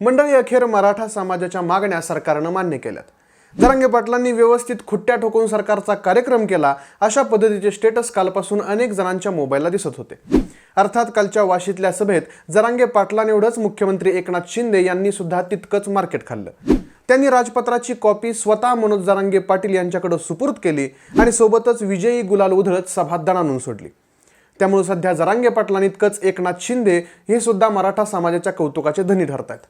मंडळी अखेर मराठा समाजाच्या मागण्या सरकारनं मान्य केल्यात. जरांगे पाटलांनी व्यवस्थित खुट्ट्या ठोकून सरकारचा कार्यक्रम केला अशा पद्धतीचे स्टेटस कालपासून अनेक जणांच्या मोबाईलला दिसत होते. अर्थात कालच्या वाशीतल्या सभेत जरांगे पाटलांएवढंच मुख्यमंत्री एकनाथ शिंदे यांनी सुद्धा तितकंच मार्केट खाल्लं. त्यांनी राजपत्राची कॉपी स्वतः मनोज जरांगे पाटील यांच्याकडे सुपूर्द केली आणि सोबतच विजयी गुलाल उधळत सभात आणून सोडली. त्यामुळे सध्या जरांगे पाटलांइतकंच एकनाथ शिंदे हे सुद्धा मराठा समाजाच्या कौतुकाचे धनी ठरत आहेत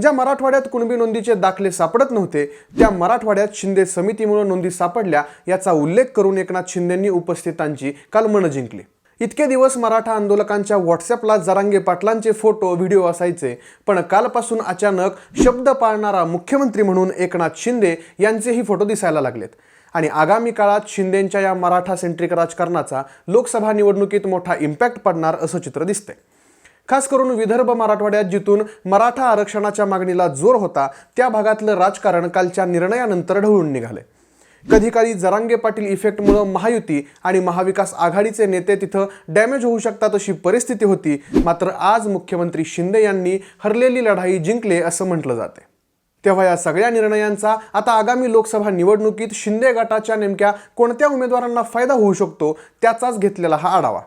ज्या मराठवाड्यात कुणबी नोंदीचे दाखले सापडत नव्हते त्या मराठवाड्यात शिंदे समितीमुळे नोंदी सापडल्या याचा उल्लेख करून एकनाथ शिंदेंनी उपस्थितांची काल मन जिंकली. इतके दिवस मराठा आंदोलकांच्या व्हॉट्सअपला जरांगे पाटलांचे फोटो व्हिडिओ असायचे पण कालपासून अचानक शब्द पाळणारा मुख्यमंत्री म्हणून एकनाथ शिंदे यांचेही फोटो दिसायला लागलेत. आणि आगामी काळात शिंदेंच्या या मराठा सेंट्रिक राजकारणाचा लोकसभा निवडणुकीत मोठा इम्पॅक्ट पडणार असं चित्र दिसतंय. खास करून विदर्भ मराठवाड्यात जिथून मराठा आरक्षणाच्या मागणीला जोर होता त्या भागातलं राजकारण कालच्या निर्णयानंतर ढवळून निघाले. कधी कधी जरांगे पाटील इफेक्टमुळं महायुती आणि महाविकास आघाडीचे नेते तिथं डॅमेज होऊ शकतात अशी परिस्थिती होती मात्र आज मुख्यमंत्री शिंदे यांनी हरलेली लढाई जिंकले असं म्हटलं जाते. तेव्हा या सगळ्या निर्णयांचा आता आगामी लोकसभा निवडणुकीत शिंदे गटाच्या नेमक्या कोणत्या उमेदवारांना फायदा होऊ शकतो त्याचाच घेतलेला हा आढावा.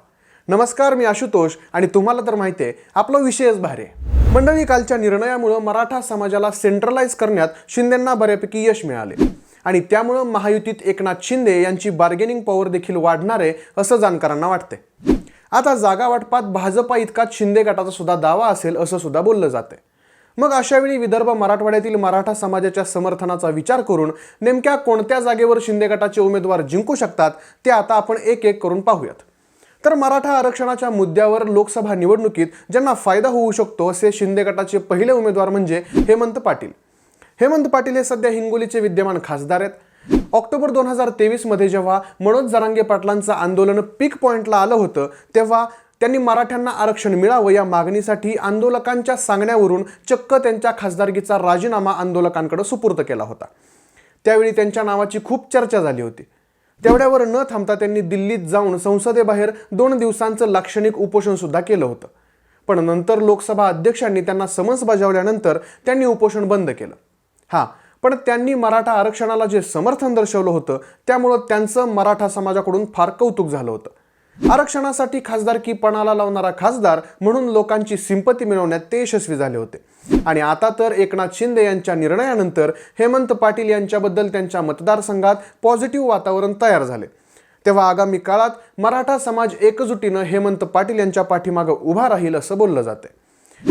नमस्कार मी आशुतोष आणि तुम्हाला तर माहिती आहे आपला विषयच भारी आहे. मंडळी कालच्या निर्णयामुळं मराठा समाजाला सेंट्रलाइज करण्यात शिंदेंना बऱ्यापैकी यश मिळाले. आणि त्यामुळं महायुतीत एकनाथ शिंदे यांची बार्गेनिंग पॉवर देखील वाढणार आहे असं जाणकारांना वाटते आता जागा वाटपात भाजपा इतकाच शिंदे गटाचा सुद्धा दावा असेल असं सुद्धा बोललं जाते मग अशावेळी विदर्भ मराठवाड्यातील मराठा समाजाच्या समर्थनाचा विचार करून नेमक्या कोणत्या जागेवर शिंदे गटाचे उमेदवार जिंकू शकतात ते आता आपण एक एक करून पाहूयात. तर मराठा आरक्षणाच्या मुद्द्यावर लोकसभा निवडणुकीत ज्यांना फायदा होऊ शकतो असे शिंदे गटाचे पहिले उमेदवार म्हणजे हेमंत पाटील. हेमंत पाटील हे सध्या हिंगोलीचे विद्यमान खासदार आहेत. ऑक्टोबर दोन हजार तेवीसमध्ये जेव्हा मनोज जरांगे पाटलांचं आंदोलन पीक पॉईंटला आलं होतं तेव्हा त्यांनी मराठ्यांना आरक्षण मिळावं या मागणीसाठी आंदोलकांच्या सांगण्यावरून चक्क त्यांच्या खासदारकीचा राजीनामा आंदोलकांकडे सुपूर्द केला होता. त्यावेळी त्यांच्या नावाची खूप चर्चा झाली होती. तेवढ्यावर न थांबता त्यांनी दिल्लीत जाऊन संसदेबाहेर दोन दिवसांचं लाक्षणिक उपोषण सुद्धा केलं होतं. पण नंतर लोकसभा अध्यक्षांनी त्यांना समन्स बजावल्यानंतर त्यांनी उपोषण बंद केलं. हां पण त्यांनी मराठा आरक्षणाला जे समर्थन दर्शवलं होतं त्यामुळं त्यांचं मराठा समाजाकडून फार कौतुक झालं होतं. आरक्षणासाठी खासदारकी पणाला लावणारा खासदार म्हणून लोकांची सिंपती मिळवण्यात ते यशस्वी झाले होते. आणि आता तर एकनाथ शिंदे यांच्या निर्णयानंतर हेमंत पाटील यांच्याबद्दल त्यांच्या मतदारसंघात पॉझिटिव्ह वातावरण तयार झाले. तेव्हा आगामी काळात मराठा समाज एकजुटीनं हेमंत पाटील यांच्या पाठीमागं उभा राहील असं बोललं जाते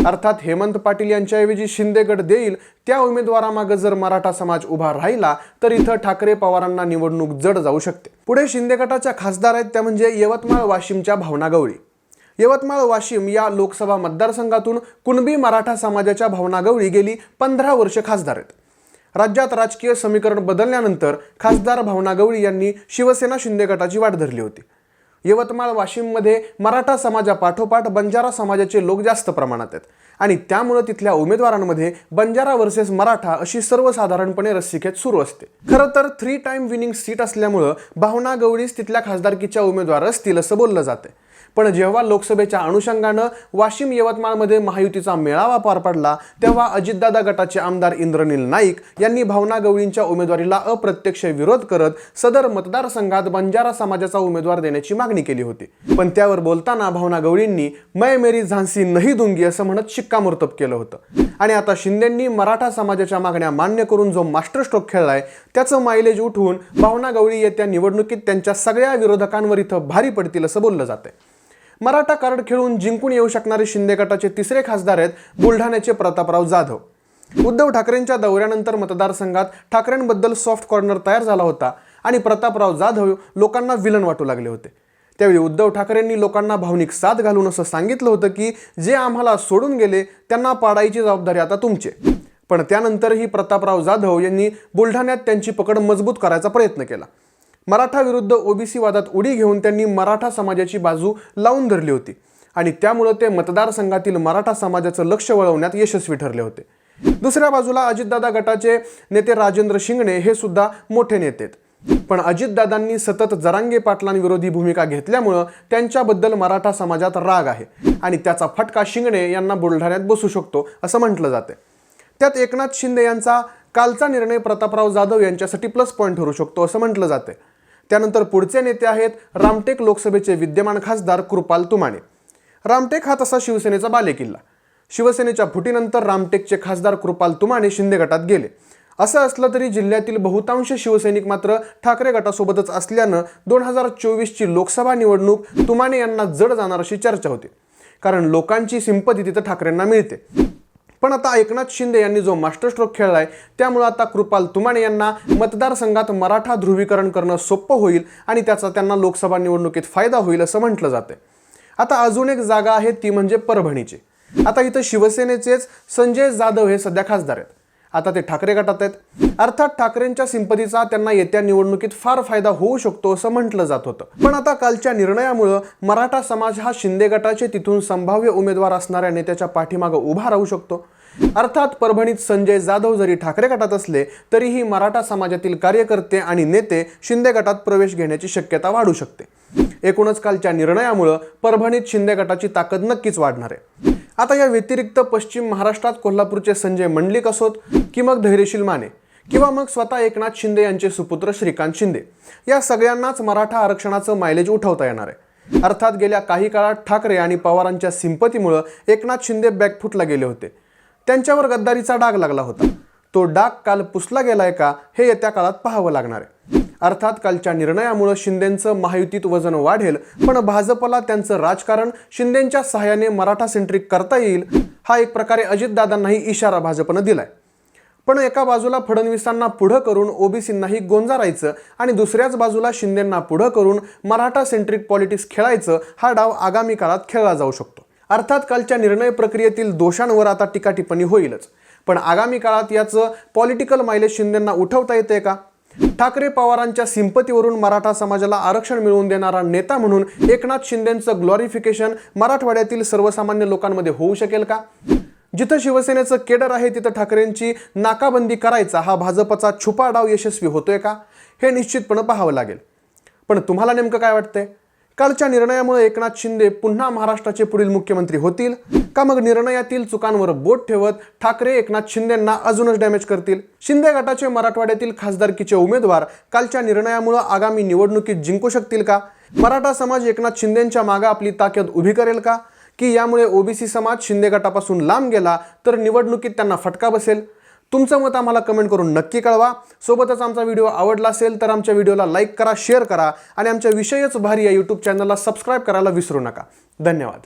अर्थात हेमंत पाटील यांच्याऐवजी शिंदेगड देईल त्या उमेदवारामागं जर मराठा समाज उभा राहिला तर इथं ठाकरे पवारांना निवडणूक जड जाऊ शकते. पुढे शिंदे गटाच्या खासदार आहेत त्या म्हणजे यवतमाळ वाशिमच्या भावना गवळी. यवतमाळ वाशिम या लोकसभा मतदारसंघातून कुणबी मराठा समाजाच्या भावना गवळी गेली पंधरा वर्ष खासदार आहेत. राज्यात राजकीय समीकरण बदलल्यानंतर खासदार भावना गवळी यांनी शिवसेना शिंदे गटाची वाट धरली होती. यवतमाळ वाशिममध्ये मराठा समाजापाठोपाठ बंजारा समाजाचे लोक जास्त प्रमाणात आहेत. आणि त्यामुळं तिथल्या उमेदवारांमध्ये बंजारा वर्सेस मराठा अशी सर्वसाधारणपणे रस्सीखेत सुरू असते. खरं तर थ्री टाइम विनिंग सीट असल्यामुळं भावना गवळीस तिथल्या खासदारकीच्या उमेदवार असतील असं बोललं जाते पण जेव्हा लोकसभेच्या अनुषंगानं वाशिम यवतमाळमध्ये महायुतीचा मेळावा पार पडला तेव्हा अजितदादा गटाचे आमदार इंद्रनील नाईक यांनी भावना गवळींच्या उमेदवारीला अप्रत्यक्ष विरोध करत सदर मतदारसंघात बंजारा समाजाचा उमेदवार देण्याची मागणी केली होती. पण त्यावर बोलताना भावना गवळींनी मै मेरी झांसी नाही दुंगी असं म्हणत शिक्कामोर्तब केलं होतं. आणि आता शिंदेंनी मराठा समाजाच्या मागण्या मान्य करून जो मास्टर स्ट्रोक खेळलाय त्याचं मायलेज उठवून भावना गवळी येत्या निवडणुकीत त्यांच्या सगळ्या विरोधकांवर इथं भारी पडतील असं बोललं जातंय. मराठा कार्ड खेळून जिंकून येऊ शकणारे शिंदे गटाचे तिसरे खासदार आहेत बुलढाण्याचे प्रतापराव जाधव. उद्धव ठाकरेंच्या दौऱ्यानंतर मतदारसंघात ठाकरेंबद्दल सॉफ्ट कॉर्नर तयार झाला होता आणि प्रतापराव जाधव लोकांना विलन वाटू लागले होते. त्यावेळी उद्धव ठाकरेंनी लोकांना भावनिक साथ घालून असं सांगितलं होतं की जे आम्हाला सोडून गेले त्यांना पाडायची जबाबदारी आता तुमची. पण त्यानंतरही प्रतापराव जाधव यांनी बुलढाण्यात त्यांची पकड मजबूत करायचा प्रयत्न केला. मराठा विरुद्ध ओबीसी वादात उडी घेऊन त्यांनी मराठा समाजाची बाजू लावून धरली होती. आणि त्यामुळं ते मतदारसंघातील मराठा समाजाचं लक्ष वळवण्यात यशस्वी ठरले होते. दुसऱ्या बाजूला अजितदादा गटाचे नेते राजेंद्र शिंगणे हे सुद्धा मोठे नेते आहेत. पण अजितदादांनी सतत जरांगे पाटलांविरोधी भूमिका घेतल्यामुळं त्यांच्याबद्दल मराठा समाजात राग आहे. आणि त्याचा फटका शिंगणे यांना बुलढाण्यात बसू शकतो असं म्हटलं जाते त्यात एकनाथ शिंदे यांचा कालचा निर्णय प्रतापराव जाधव यांच्यासाठी प्लस पॉईंट ठरू शकतो असं म्हटलं जाते त्यानंतर पुढचे नेते आहेत रामटेक लोकसभेचे विद्यमान खासदार कृपाल तुमाने. रामटेक हा तसा शिवसेनेचा बालेकिल्ला. शिवसेनेच्या फुटीनंतर रामटेकचे खासदार कृपाल तुमाने शिंदे गटात गेले. असं असलं तरी जिल्ह्यातील बहुतांश शिवसैनिक मात्र ठाकरे गटासोबतच असल्यानं दोन हजार चोवीसची लोकसभा निवडणूक तुमाने यांना जड जाणार अशी चर्चा होती. कारण लोकांची सिंपती तिथं ठाकरेंना मिळते. पण आता एकनाथ शिंदे यांनी जो मास्टर स्ट्रोक खेळलाय त्यामुळे आता कृपाल तुमाने यांना मतदारसंघात मराठा ध्रुवीकरण करणं सोपं होईल आणि त्याचा त्यांना लोकसभा निवडणुकीत फायदा होईल असं म्हटलं जाते आता अजून एक जागा आहे ती म्हणजे परभणीची. आता इथं शिवसेनेचेच संजय जाधव हे सध्या खासदार आहेत. आता ते ठाकरे गटात आहेत. अर्थात ठाकरेंच्या सिंपतीचा त्यांना येत्या निवडणुकीत फार फायदा होऊ शकतो असं म्हटलं जात होतं. पण आता कालच्या निर्णयामुळं मराठा समाज हा शिंदे गटाचे तिथून संभाव्य उमेदवार असणाऱ्या नेत्याच्या पाठीमागं उभा राहू शकतो. अर्थात परभणीत संजय जाधव जरी ठाकरे गटात असले तरीही मराठा समाजातील कार्यकर्ते आणि नेते शिंदे गटात प्रवेश घेण्याची शक्यता वाढू शकते. एकूणच कालच्या निर्णयामुळं परभणीत शिंदे गटाची ताकद नक्कीच वाढणार आहे. आता या व्यतिरिक्त पश्चिम महाराष्ट्रात कोल्हापूरचे संजय मंडलिक असोत की मग धैर्यशील माने किंवा मग स्वतः एकनाथ शिंदे यांचे सुपुत्र श्रीकांत शिंदे. या सगळ्यांनाच मराठा आरक्षणाचं मायलेज उठवता येणार आहे. अर्थात गेल्या काही काळात ठाकरे आणि पवारांच्या सिंपतीमुळं एकनाथ शिंदे बॅकफुटला गेले होते. त्यांच्यावर गद्दारीचा डाग लागला होता. तो डाग काल पुसला गेलाय का हे येत्या काळात पाहावं लागणार आहे. अर्थात कालच्या निर्णयामुळं शिंदेंचं महायुतीत वजन वाढेल पण भाजपला त्यांचं राजकारण शिंदेंच्या सहाय्याने मराठा सेंट्रिक करता येईल हा एक प्रकारे अजितदादांनाही इशारा भाजपनं दिलाय. पण एका बाजूला फडणवीसांना पुढं करून ओबीसींनाही गोंजारायचं आणि दुसऱ्याच बाजूला शिंदेंना पुढं करून मराठा सेंट्रिक पॉलिटिक्स खेळायचं हा डाव आगामी काळात खेळला जाऊ शकतो. अर्थात कालच्या निर्णय प्रक्रियेतील दोषांवर आता टीकाटिप्पणी होईलच. पण आगामी काळात याचं पॉलिटिकल मायलेज शिंदेंना उठवता येते का? ठाकरे पवारांच्या सिंपतीवरून मराठा समाजाला आरक्षण मिळवून देणारा नेता म्हणून एकनाथ शिंदेंचं ग्लोरिफिकेशन मराठवाड्यातील सर्वसामान्य लोकांमध्ये होऊ शकेल का? जिथं शिवसेनेचं केडर आहे तिथं ठाकरेंची नाकाबंदी करायचा हा भाजपचा छुपा डाव यशस्वी होतोय का? हे निश्चितपणे पाहावं लागेल. पण तुम्हाला नेमकं काय वाटतंय? कालच्या निर्णयामुळे एकनाथ शिंदे पुन्हा महाराष्ट्राचे पुढील मुख्यमंत्री होतील. का मग निर्णयातील चुकांवर बोट ठेवत ठाकरे एकनाथ शिंदेंना अजूनच डॅमेज करतील? शिंदे गटाचे मराठवाड्यातील खासदारकीचे उमेदवार कालच्या निर्णयामुळे आगामी निवडणुकीत जिंकू शकतील का? मराठा समाज एकनाथ शिंदेंच्या मागे आपली ताकद उभी करेल का? की यामुळे ओबीसी समाज शिंदे गटापासून लांब गेला तर निवडणुकीत त्यांना फटका बसेल? तुमचं मत आम्हाला कमेंट करून नक्की कळवा. सोबतच आमचा व्हिडिओ आवडला असेल तर आमच्या व्हिडिओला लाईक करा शेअर करा आणि आमच्या विषयच भारी या यूट्यूब चॅनलला सबस्क्राईब करायला विसरू नका. धन्यवाद.